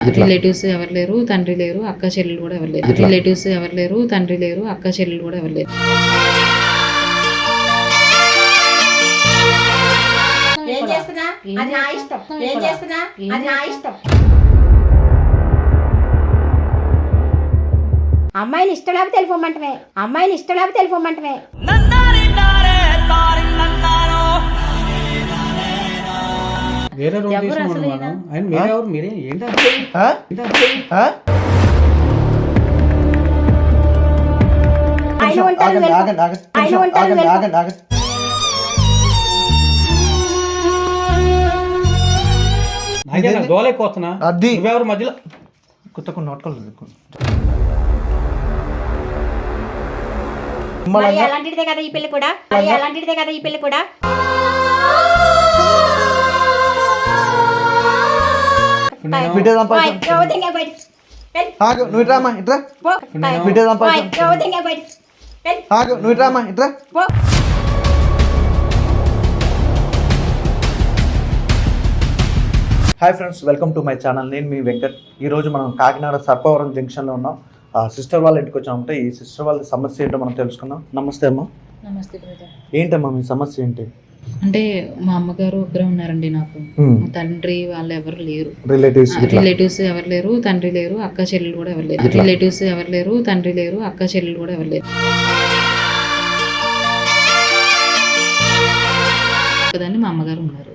Relatives ఎవరు లేరు తండ్రి లేరు అక్క చెల్లెలు కూడా ఎవరు లేరు. రిలేటివ్స్ ఎవరు లేరు తండ్రి లేరు అక్క చెల్లెలు కూడా ఎవరు లేరు. ఏం చేస్తున్నా? అది నా ఇష్టం. ఏం చేస్తున్నా? అది నా ఇష్టం. అమ్మాయిని ఇష్టం లేకపోతే వెళ్ళిపోమంటమే. అమ్మాయిని ఇష్టం లేకపోతే వెళ్ళిపోమంటమే. వేరే రూమ్ తీసుకున్నాను మనం ఆయన మీరే ఎవరు? మీరే ఏంటి ఆ? ఆ? ఆయన ఉంటాడు ఆగండి వెళ్ళిపో. ఆగండి ఆగండి ఆయన కొంచెం ఉంటాడు ఆగండి వెళ్ళిపో. ఆగండి ఆగండి. నాకే నా గోల ఎక్కువ వస్తున్నా అది. నువ్వెవరు మధ్యలో? కుత్తకుండా నోట్టుకోలేదు మరి అలాంటిదే కదా ఈ పెళ్ళి కూడా? అలాంటిదే కదా ఈ పెళ్ళి కూడా? సంపాదించు నువ్వు ఇట్రామా ఇట్రా సంపాదించు నువ్వు ఇట్రామా ఇట్రా. Hi friends welcome to my channel నేను మీ వెంకట్. ఈరోజు మనం కాకినాడ సర్పవరం జంక్షన్లో ఉన్నాం. ఆ సిస్టర్ వాళ్ళ ఇంటికి వచ్చామంటే ఈ సిస్టర్ వాళ్ళ సమస్య ఏంటో మనం తెలుసుకుందాం. నమస్తే అమ్మా. నమస్తే ఏంటమ్మా మీ సమస్య ఏంటి? అంటే మా అమ్మగారు ఒకరే ఉన్నారండి నాకు. మా తండ్రి వాళ్ళు ఎవరు లేరు. రిలేటివ్స్ రిలేటివ్స్ ఎవరు లేరు తండ్రి లేరు అక్క చెల్లెలు కూడా ఎవరు లేరు. రిలేటివ్స్ ఎవరు లేరు తండ్రి లేరు అక్క చెల్లెలు కూడా ఎవరు లేరు. మా అమ్మగారు ఉన్నారు.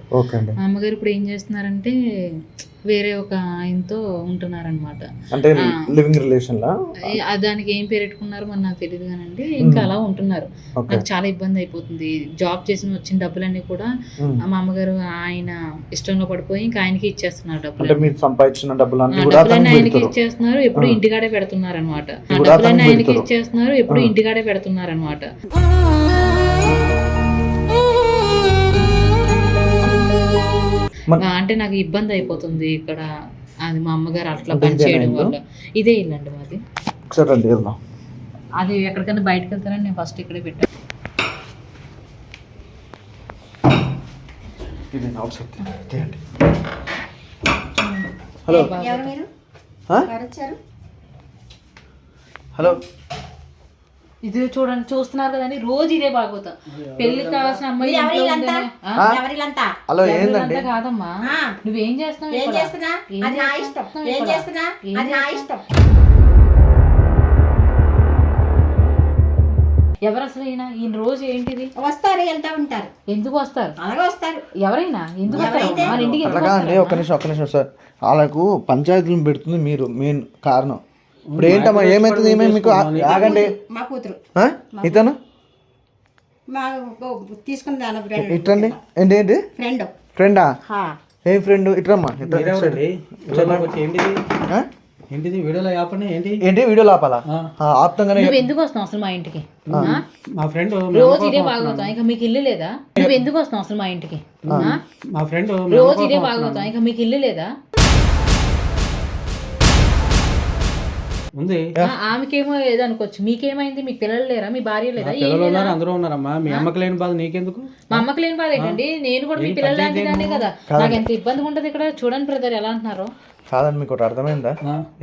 మా అమ్మగారు ఇప్పుడు ఏం చేస్తున్నారంటే వేరే ఒక ఆయనతో ఉంటున్నారనమాట అంటే లివింగ్ రిలేషన్ లా? దానికి ఏం పేరు పెట్టుకున్నారో మరి నాకు తెలియదు కానండి. ఇంకా అలా ఉంటున్నారు. నాకు చాలా ఇబ్బంది అయిపోతుంది. జాబ్ చేసిన వచ్చిన డబ్బులన్నీ కూడా. మా అమ్మగారు ఆయన ఇష్టంలో పడిపోయి ఇంకా ఆయనకి ఇచ్చేస్తున్నారు అంటే డబ్బులు మీరు సంపాదించిన డబ్బులన్నీ ఆయనకి ఇచ్చేస్తున్నారు. ఎప్పుడు. ఇంటికాడే పెడుతున్నారు అనమాట డబ్బులన్నీ ఆయనకి. ఇచ్చేస్తున్నారు. ఎప్పుడు. ఇంటికాడే పెడుతున్నారు అనమాట అంటే నాకు ఇబ్బంది అయిపోతుంది ఇక్కడ. అది మా అమ్మగారు అట్లా అంటే పని చేయడం? వల్ల. ఇదే ఇల్లండి మాది. వెళ్దాం. అది ఎక్కడికైనా బయటకు వెళ్తారని నేను ఫస్ట్ ఇక్కడే పెట్టాను హలో. హలో. ఇది చూడండి చూస్తున్నారు కదండి రోజు ఇదే బాగోతా పెళ్ళి కావాల్సిన అమ్మాయి హలో ఏందండి? ఎవరిదంతా కాదమ్మా. నువ్వేం చేస్తున్నావు ఏం? చేస్తున్నా? ఏం అది నా ఇష్టం. చేస్తున్నావు ఏం ఇక్కడ? చేస్తున్నా? ఏం అది నా చేస్తున్నావు? ఇష్టం. ఎవరు అసలు ఈయన ఈయన రోజు ఏంటిది? వస్తారు వెళ్తా ఉంటారు. ఎందుకు వస్తారు? అలాగే వస్తారు. ఎవరైనా? ఎందుకు వస్తారు? ఇంటికి ఒక్క నిమిషం ఒక్క నిమిషం సార్. వాళ్ళకు పంచాయతీలను పెడుతుంది మీరు మెయిన్ కారణం. ఇప్పుడు ఏంటమ్మా ఏమైతుంది ఏమేమి మీకు? ఆగండి. మా కూతురు? ఇతను? ఇట్రండి. ఏంటి ఏంటి? ఫ్రెండ్. ఫ్రెండా? హా. ఏం ఫ్రెండ్? ఇట్రమ్మా ఏంటిది? వీడియోలో ఆపండి. ఏంటి? ఏంటి వీడియో ఆపాలా? ఆ. ఆ, ఆపుతాం కానీ నువ్వు ఎందుకు వస్తున్నావు అసలు మా ఇంటికి? మా ఫ్రెండ్ రోజు ఇదే బాగోతాం ఇంకా మీకు ఇల్లు లేదా? నువ్వు ఎందుకు వస్తున్నావు అసలు మా ఇంటికి? మా ఫ్రెండ్ రోజు ఇదే బాగోతాం ఇంకా మీకు ఇల్లు లేదా? ఉంది. ఆమెకేమో ఏదో అనుకోవచ్చు. మీకేమైంది? మీకు పిల్లలు లేరా? మీ భార్య లేదా? పిల్లలు? ఉన్నారు అందరూ ఉన్నారమ్మా. మీ అమ్మకి లేని బాధ నీకెందుకు? మా అమ్మకి లేని బాధ ఏంటండి? నేను కూడా మీ పిల్లలు లాంటి దాన్ని కదా. నాకు ఎంత ఇబ్బందిగా ఉంటది ఇక్కడ? చూడండి బ్రదర్ ఎలా అంటున్నారు. కాదండి మీకు ఒకటి అర్థమైందా?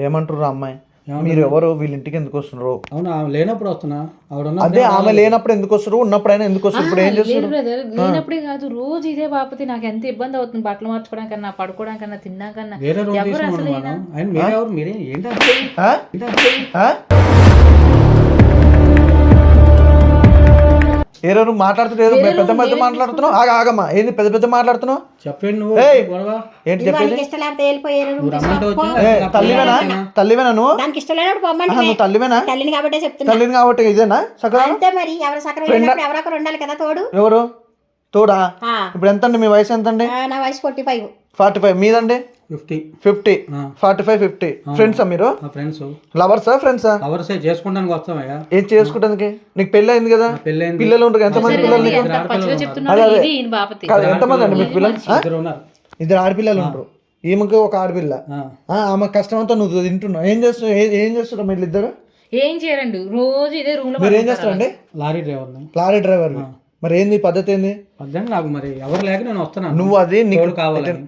ఏమంటారు అమ్మాయి? మీరు ఎవరు వీళ్ళ ఇంటికి ఎందుకు వస్తున్నారు? అవును? ఆమె లేనప్పుడు వస్తున్నా? ఆవిడ ఉన్నప్పుడు అదే ఆమె లేనప్పుడు ఎందుకు వస్తారు ఉన్నప్పుడైనా ఎందుకు వస్తారు ఇప్పుడు ఏం చేస్తారు బ్రదర్ లేనప్పుడే కాదు. రోజు ఇదే బాపతి. నాకు ఎంత ఇబ్బంది అవుతుంది. బట్టలు మార్చుకోవడానికన్నా పడుకోవడానికన్నా తిన్నాకన్నా. వేరే రూమ్ మాట్లాడుతున్నావు ఏదో పెద్ద పెద్ద మాట్లాడుతున్నావు? ఆగ ఆగమ్మా. ఏంది పెద్ద పెద్ద మాట్లాడుతున్నావు? చెప్పండి నువ్వు ఏంటి చెప్పేది? తల్లివేనా? తల్లివేనా నువ్వు? నువ్వు తల్లివేనా? తల్లిని కాబట్టే చెప్తున్నా. తల్లిని కాబట్టి ఇదేనా? సకదా అంతే మరి ఎవరు సకరం లేనప్పుడు ఎవరో ఒకరు ఉండాలి కదా తోడు. ఎవరు? తోడా. ఇప్పుడు ఎంత అండి మీ వయసు ఎంత అండి ఆ, నా వయసు ఫోర్టీ ఫైవ్ ఫార్టీ ఫైవ్. మీదండి? Fifty. Fifty. Forty five fifty. ఫ్రెండ్సా మీరు? ఫ్రెండ్స్ లవర్సా ఫ్రెండ్సా అవర్సే చేసుకోవడానికి వస్తామయ్యా. ఏం చేసుకుంటానికి నీకు పెళ్ళి అయింది కదా పెళ్ళైంది పిల్లలు ఉంటారు ఎంతమంది పిల్లలు ఎంతమంది అండి మీకు పిల్లలు? ఇద్దరు ఉన్నారు. ఇద్దరు ఆడపిల్లలు ఉంటారు ఈమెకి ఒక ఆడపిల్ల. ఆమె కష్టం అంతా నువ్వు తింటున్నావు. ఏం చేస్తున్నావు ఏ- ఏం చేస్తున్నావు మీరు ఇద్దరు? ఏం చేయరండి. రోజు ఇదే రూమ్లో మీరు ఏం చేస్తారండి లారీ డ్రైవర్ని. లారీ డ్రైవర్ మరి ఏంది పద్ధతి ఏంది? పద్దెనిమిది నాకు మరి. ఎవరు లేక నేను వస్తున్నాను. నువ్వు అది నీకు తోడు కావాలని.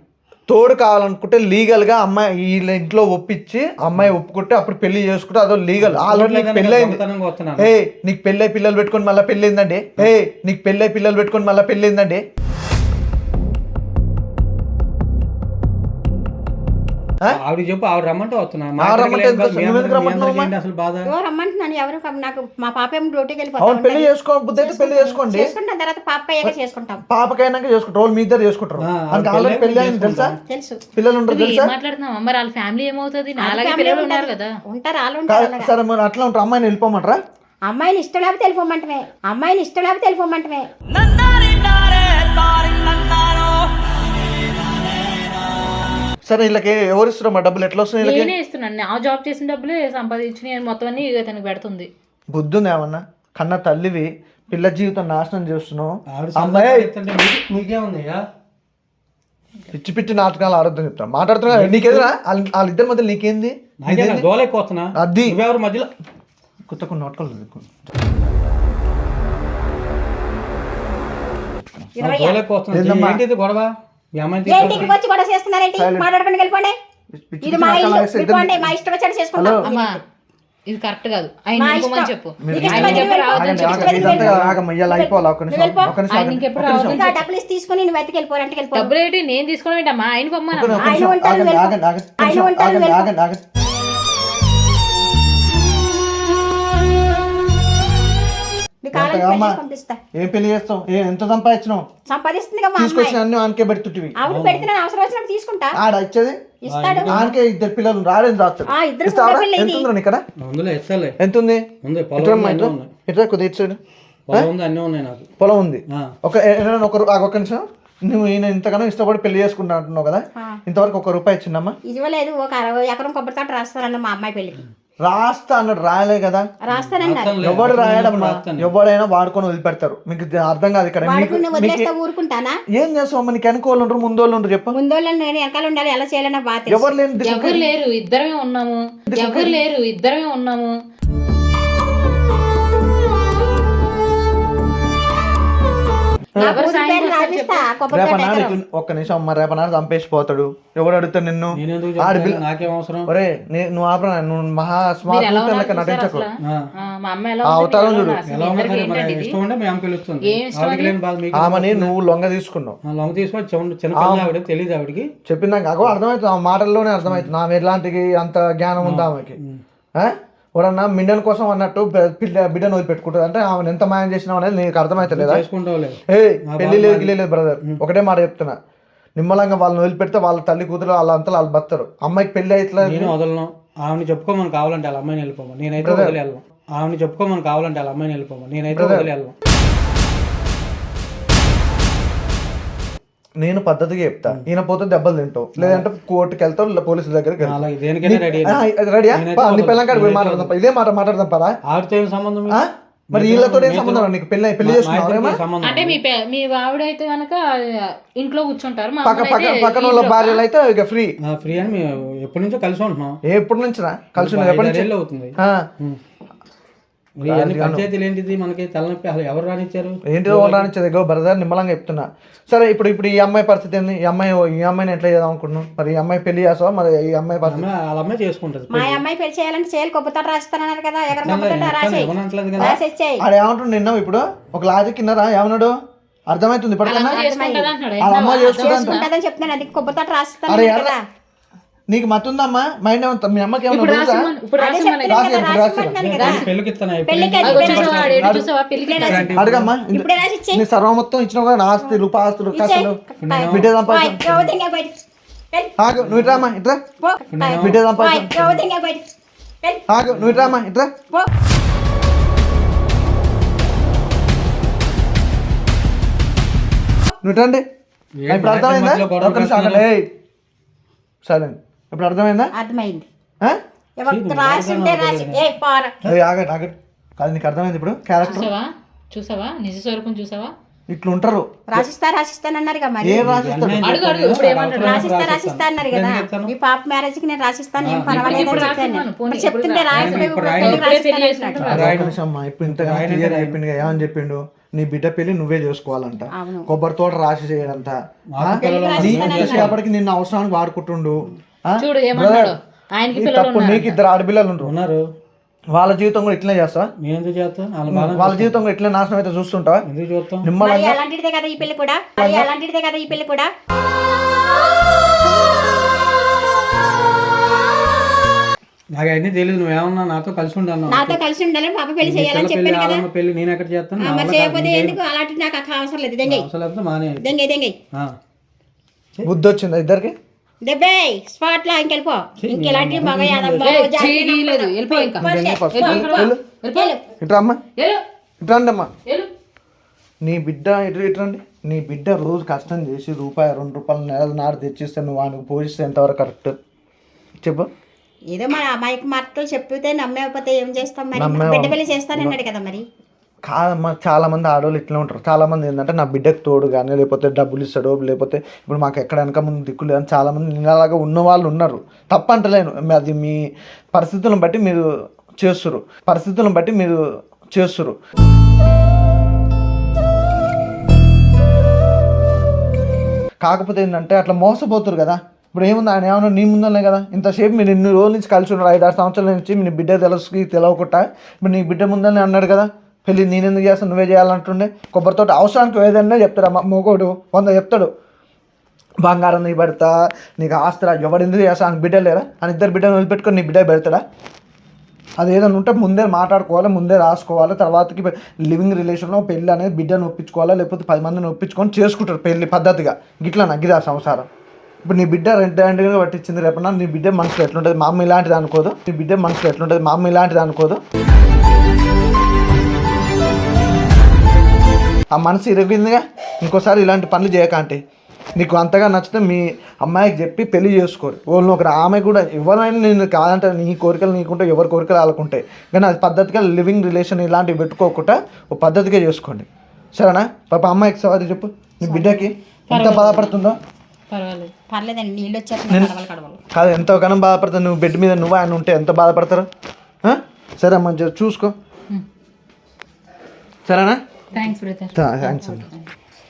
తోడు కావాలనుకుంటే లీగల్గా అమ్మాయి వీళ్ళ ఇంట్లో ఒప్పించి అమ్మాయి ఒప్పుకుంటే అప్పుడు పెళ్ళి చేసుకుంటే అదో లీగల్ ఆల్రెడీ నీకు పెళ్ళి అయింది ఏ నీకు పెళ్ళై పిల్లలు పెట్టుకొని మళ్ళీ పెళ్ళి అయిందండి ఏ నీకు పెళ్ళై పిల్లలు పెట్టుకొని మళ్ళీ పెళ్ళి అయిందండి అందరికి అమ్మా? ఏంటి అసలు బాధ? ఎవరు రమ్మంటున్నాను ఎవరు కమ్- నాకు మా పాప ఏమో డ్యూటీకి అవును పెళ్ళి చేసుకో బుద్ధి అయితే పెళ్ళి చేసుకోండి. చేసుకుంటాం తర్వాత పాప అయ్యాక చేసుకుంటాం. పాపకైనాక చేసుకుంటారు వాళ్ళు మీ ఇద్దరు చేసుకుంటారు. అంటే ఆవిడ ఆల్రెడీ పెళ్ళి పెళ్ళి అయింది తెలుసా? తెలుసు. పిల్లలు ఉంటారు తెలుసా? మరి వాళ్ళ ఫ్యామిలీ ఏమవుతుంది? నాలాగే పిల్లలు ఉంటారు. ఉన్నారు కదా. ఉంటారు వాళ్ళు ఉంటారు. సరే మరి అట్లా ఉంటారు అమ్మాయిని వెళ్ళిపోమంటారా? అమ్మాయిని ఇష్టం లేకపోతే వెళ్ళిపోమంటమే. అమ్మాయిని ఇష్టం లేకపోతే వెళ్ళిపోమంటమే. సరే వీళ్ళకి ఎవరు ఇస్తారు మా డబ్బులు ఎట్లా వస్తున్నాయి వీళ్ళకి? నేనే ఇస్తున్నాను నా జాబ్ చేసిన డబ్బులే సంపాదించి నేను మొత్తం అన్ని తనకి పెడుతుంది. బుద్ధి ఉంది ఏమన్నా? కన్న తల్లివి పిల్ల జీవితం నాశనం చేస్తున్నావు. ఆవిడ అమ్మాయి చెప్తుంటే మీకు- మీకేముందయ్యా పిచ్చి పిచ్చి నాటకాలు ఆడొద్దని చెప్తాను. మాట్లాడుతున్నా నీకేదిరా వాళ్ళ వాళ్ళిద్దరి మధ్య నీకేంది? నాకే నా గోల ఎక్కువ వస్తున్నా అది. నువ్వెవరు మధ్యలో? కొత్త కొన్ని నాటకాలు చదువుకో. నా గోల ఎక్కువ వస్తున్నా ఏందమ్మా? ఏంటిది గొడవ? ఇక్కడికి వచ్చి గొడవ చేస్తున్నారేంటి మాట్లాడుకుని వెళ్ళిపోండి. ఇది మా ఇల్లు. వెళ్ళిపోండి మా ఇష్టం వచ్చాడు చేసుకుంటాం. అమ్మా ఇది కరెక్ట్ కాదు. ఆయన ఇంకోమని. చెప్పు. ఆయన చెప్పు. రావద్దని చెప్పు. డబ్బులు తీసుకుని నువ్వు వెతికి వెళ్ళిపోరు అంటే వెళ్ళిపో. డబ్బులు ఏంటి? నేను తీసుకోవడం ఏంటమ్మా ఆయన పొమ్మను ఆయన ఆగండి, ఆయన నిమిషం, పంపిస్తా. ఏం పెళ్ళి చేస్తావు? ఏ ఎంత సంపాదించినావు? సంపాదిస్తుంది కదా మా అమ్మాయి. తీసుకొచ్చిన అన్ని ఆనకే పెడుతుంటివి. ఆవిడ పెడితే నేను అవసరం వచ్చినప్పుడు తీసుకుంటా. ఆడ ఇచ్చేది? ఇస్తాడు. ఆనకే ఇద్దరు పిల్లలు రాలేదు రాస్తాడు ఆ ఇద్దరు ఇస్తావా? ఎంత ఇది. ఉందిరా ఇక్కడ అందులో ఎత్తలే ఎంత ఉంది? ఉంది పొలం ఇట్రా ఉంది, అమ్మా, అన్నీ ఇట్రా. ఉన్నాయి. ఇట్రా కొద్దిగా ఇటు సైడ్ పొలం ఉంది అన్నీ ఉన్నాయి నాకు. పొలం ఉంది. ఆ. ఒక ఏదైనా ఒక రూ- ఆగు, ఒక్క నిమిషం. నువ్వు ఈయన ఇంతగానో ఇష్టపడి పెళ్ళి చేసుకుంటా అంటున్నావు కదా? ఆ. ఇంతవరకు ఒక రూపాయి ఇచ్చిందమ్మా. ఇవ్వలేదు ఒక అరవై ఎకరం కొబ్బరి తోట రాస్తానన్న మా అమ్మాయి పెళ్ళికి. రాస్తా అన్నాడు రాయలే కదా. ఎవడు అవసరం రాయడమ్మా. ఎవడైనా వాడుకొని వదిలిపెడతారు. మీకు అర్థం కాదు ఇక్కడ. ఊరుకుంటానా? ఏం చేస్తావు నీకు వెనకోళ్ళు ఉండరు ముందు వాళ్ళు ఉండరు చెప్పు. నేను వెనకాల ఉండాలి ఎలా చేయాలన్నా. ఎవరు ఎవరు లేరు? ఇద్దరమే ఉన్నాము. ఎవరు లేరు? ఇద్దరమే ఉన్నాము. రేపనాడు ఒక్క నిమిషం అమ్మ రేపనాడు చంపేసి పోతాడు ఎవడు అడుగుతాడు నిన్ను? ఒరే నే- నువ్వు ఆపరా నువ్వు మహా మీరు స్మార్ట్ లెక్క నటించకు అవతారం చూడు. ఉన్నారు? అసలు ఎలా ఉన్నా ఇద్దరికి సరే మరి ఏంటండి ఇది? ఇష్టం ఉంటే మీ అమ్మ పిలుస్తుంది. ఏం ఇష్టం ఆవిడకి లేని బాధ మీకు ఆమెని నువ్వు లొంగ తీసుకున్నావు. లొంగ తీసుకొని తెలియదు ఆవిడకి చెప్పిందాక అగో అర్థమవుతుంది ఆ మాటల్లోనే అర్థమవుతుంది ఆమె ఎలాంటి అంత జ్ఞానం ఉంది ఆమెకి. ఆ? ఎవడన్నా మిండన్ కోసం అన్నట్టు బిడ్డను వదిలిపెట్టుకుంటుంది. అంటే ఆమెను ఎంత మాయం చేసినావు అనేది నీకు అర్థమవుతలేదా చేసుకుంటావులే ఏ పెళ్ళి లేదు లేదు బ్రదర్ ఒకటే మాట చెప్తున్నా. నిమ్మలంగా వాళ్ళని వదిలిపెడితే వాళ్ళ తల్లి కూతురు వాళ్ళ అంతా వాళ్ళు బతారు అమ్మాయికి పెళ్ళి అయితే నేను వదలను. ఆవిడని చెప్పుకోమని కావాలంటే వాళ్ళ అమ్మాయిని వెళ్ళిపోమని. నేనైతే వదిలి వెళ్ళను ఆవిడని చెప్పుకోమని కావాలంటే వాళ్ళ అమ్మాయిని వెళ్ళిపోమని. నేనైతే వదిలి నేను పద్ధతిగా చెప్తా. ఈయన పోతే దెబ్బలు తింటావు. లేదంటే కోర్టుకి వెళ్తావు. పోలీసుల దగ్గరికి రెడీ రెడీయా? నీ పోయి మాట్లాడదాం. ఇదే మాట మాట్లాడదాం ఏం సంబంధం? మరి వీళ్ళతో ఏం సంబంధం నీకు? పెళ్ళి పెళ్ళి చేసుకున్నావు అంటే మీ మీ ఆవిడైతే కనుక ఇంట్లో కూర్చుంటారు. పక్క పక్క పక్కన వాళ్ళ భార్యలు అయితే ఇక ఫ్రీ ఫ్రీ అని ఎప్పటి నుంచో కలిసి ఉంటున్నాం. ఎప్పటి నుంచినా? కలిసి ఎప్పటి నుంచి? అవుతుంది. పంచాయతీలు ఏంటిది మనకి తలనొప్పి అసలు ఎవరు రానిచ్చారు? ఏంటిదో రానిచ్చేది? గో బ్రదర్ నిమ్మలంగా చెప్తున్నా. సరే ఇప్పుడు ఇప్పుడు ఈ అమ్మాయి పరిస్థితి ఏంది? ఈ అమ్మాయి ఈ అమ్మాయిని ఎట్లా చేద్దాం అనుకుంటున్నావు? మరి ఈ అమ్మాయి పెళ్ళి చేస్తావా? మరి ఈ అమ్మాయి పరిస్థితి అమ్మాయి వాళ్ళ అమ్మాయి చేసుకుంటది మా అమ్మాయి పెళ్ళి చేయాలంటే చేయాలి రాస్తానన్నారు కదా తోట రాసేయి. ఆడ ఏమంటుండు నిన్న ఇప్పుడు? ఒక లాజిక్ కిన్నరా ఏమన్నాడు? అర్థమవుతుంది ఇప్పటికన్నా? చేసుకుంటదా అంటున్నాడు వాళ్ళ అమ్మ చేసుకుంటా చేసుకుంటుందని చెప్తున్నాను అది కొబ్బరి రాస్తాను నీకు మతుందమ్మా మైండ్ ఏమంతా మీ అమ్మకి ఇప్పుడు ఏమన్నా తెలుసా? అడగమ్మా ఇప్పుడే రాసి ఇచ్చేయి నీ సర్వం మొత్తం ఇచ్చినావు కదా నా ఆస్తి రూపాస్తులు కసలు. బిడ్డ సంపాదించు. ఆగు నువ్వు ఇట్రామ్మా ఇట్రా బిడ్డ సంపాదించు. నువ్వు ఇట్రామ్మా ఇట్రా నువ్వు ఇట్రండి ఏంటి ఇప్పుడు అర్థమైందా? మధ్యలో గొడవ ఒక్క నిమిషం ఆగండి. ఏయ్. సరే. ఇప్పుడు అర్థమైందా? అర్థమైంది. ఆ? ఎవరు రాసి ఉంటే రాసి. ఏ పార. ఏయ్, ఆగండి ఆగండి. కాదు నీకు అర్థమైంది ఇప్పుడు? క్యారెక్టర్ చూసావా? చూసావా? నిజ స్వరూపం చూసావా? ఇట్లా ఉంటారు రాసిస్తా రాసిస్తాను అన్నారు కదా మరి. ఏ రాసిస్తాడు? అడుగు అడుగు. ఇప్పుడు ఏమంటాడు? రాసిస్తా రాసిస్తా అన్నారు కదా. మీ పాప మ్యారేజ్కి నేను రాసిస్తాను ఏం పర్వాలేదు అని చెప్పాను. మరి చెప్తుంటే ఇప్పుడు రాసిస్తాను ఇంతగా క్లియర్ అయిపోయింది కదా ఏమని చెప్పిండు? నీ బిడ్డ పెళ్ళి నువ్వే చేసుకోవాలంట. కొబ్బరి తోట రాసి చేయడంట. నీ రాసిస్తాను ఎంతసేపటికి నిన్న అవసరానికి వాడుకుంటుండు? చూడు ఏమన్నాడు? ఆయనకి ఈ పిల్లలు తప్పు నీకు ఇద్దరు ఆడపిల్లలు ఉంటారు ఉన్నారు. వాళ్ళ జీవితం కూడా ఇట్లనే చేస్తా నేను ఎందుకు చేస్తాం? వాళ్ళ జీవితం కూడా ఇట్లనే నాశనం అయితే చూస్తుంటావా? ఎందుకు చూస్తాం? నిమ్మలంగా అలాంటిదే కదా ఈ పెళ్ళి కూడా? అలాంటిదే కదా ఈ పెళ్ళి కూడా? నాకు అవన్నీ తెలియదు నువ్వేమన్నా నాతో కలిసి ఉండాను నాతో కలిసి ఉండాలని పాప పెళ్ళి చేయాలని చెప్పాను కదా. పెళ్ళి నేను ఎక్కడ చేస్తాను? మరి చేయకపోతే. ఎందుకు? అలాంటి నాకు అవసరం లేదు. దెంగై అవసరం లేకపోతే మానే దెంగై దెంగై ఆ. బుద్ధి వచ్చిందా ఇద్దరికి? దెబ్బే స్పాట్లో ఇంకెళ్ళిపో ఇంకెలాంటి మగ నీ బిడ్డ ఇటు ఇట్రండి నీ బిడ్డ రోజు కష్టం చేసి రూపాయి రెండు రూపాయలు నెల నాడు తెచ్చిస్తే నువ్వు వానికి పోషిస్తే ఎంతవరకు కరెక్ట్? చెప్పు. ఏదో మన అమ్మాయికి మాటలు చెప్తే నమ్మకపోతే ఏం చేస్తాం మరి? బిడ్డ పెళ్ళి చేస్తానన్నాడు కదా మరి. కాదమ్మా చాలా ఆడవాళ్ళు ఇట్లా ఉంటారు. చాలామంది ఏంటంటే నా బిడ్డకు తోడు కానీ లేకపోతే డబ్బులు ఇస్తాడు లేకపోతే ఇప్పుడు మాకు ఎక్కడ వెనక ముందు దిక్కు లేదని చాలామంది నిన్నలాగా ఉన్న వాళ్ళు ఉన్నారు. తప్పంటలేను. అది మీ పరిస్థితులను బట్టి మీరు చేస్తురు పరిస్థితులను బట్టి మీరు చేస్తురు కాకపోతే ఏంటంటే అట్లా మోసపోతురు కదా. ఇప్పుడు ఏముంది? ఆయన ఏమన్నా నీ ముందనే కదా. ఇంతసేపు మీరు ఎన్ని రోజుల నుంచి కలిసి ఉన్నారు. ఐదు ఆరు సంవత్సరాల నుంచి మీ బిడ్డ తెలుసుకి తెలవకుండా. ఇప్పుడు నీ బిడ్డ ముందనే అన్నాడు కదా. పెళ్ళి నేనెందుకు చేస్తాను? నువ్వే చేయాలంటుండే. కొబ్బరితోటి అవసరానికి ఏదైనా చెప్తాడు. అమ్మ మొగోడు వంద చెప్తాడు. బంగారం నీ పెడతా నీకు ఆస్తిరా ఎవడు ఎందుకు చేస్తా? అని బిడ్డ లేరా? అని ఇద్దరు బిడ్డను వదిలిపెట్టుకొని నీ బిడ్డ పెడతాడా? అది ఏదైనా ఉంటే ముందే మాట్లాడుకోవాలి ముందే రాసుకోవాలి. తర్వాతకి లివింగ్ రిలేషన్లో పెళ్ళి అనేది బిడ్డను ఒప్పించుకోవాలా? లేకపోతే పది మందిని ఒప్పించుకొని చేసుకుంటారు పెళ్ళి పద్ధతిగా. గిట్లా నగ్గిదా సంసారం. ఇప్పుడు నీ బిడ్డ రెండు హ్యాండ్గా పట్టించింది రేపన్నా నీ బిడ్డ మనసులో ఎట్లుంటుంది? మా అమ్మ ఇలాంటిది అనుకోదు. నీ బిడ్డ మనసులో ఎట్లుంటుంది? మా అమ్మ ఇలాంటిది అనుకోదు. ఆ మనసు ఇరగిందిగా ఇంకోసారి ఇలాంటి పనులు చేయకంటే నీకు అంతగా నచ్చితే మీ అమ్మాయికి చెప్పి పెళ్ళి చేసుకోరు. వాళ్ళు ఒకరు ఆమె కూడా ఎవరైనా నేను కాదంటే నీ కోరికలు నీకుంటే ఎవరి కోరికలు వాళ్ళకుంటాయి కానీ అది పద్ధతిగా లివింగ్ రిలేషన్ ఇలాంటివి పెట్టుకోకుండా ఒక పద్ధతిగా చేసుకోండి. సరేనా? పాప అమ్మాయికి సవారి చెప్పు. నీ బిడ్డకి ఎంత బాధపడుతుందో? కాదు ఎంతగానో బాధపడుతుంది నువ్వు బెడ్ మీద నువ్వు ఆయన ఉంటే ఎంత బాధపడతారు? సరే అమ్మ జర చూసుకో. సరేనా? Thanks, for Thanks, Thanks.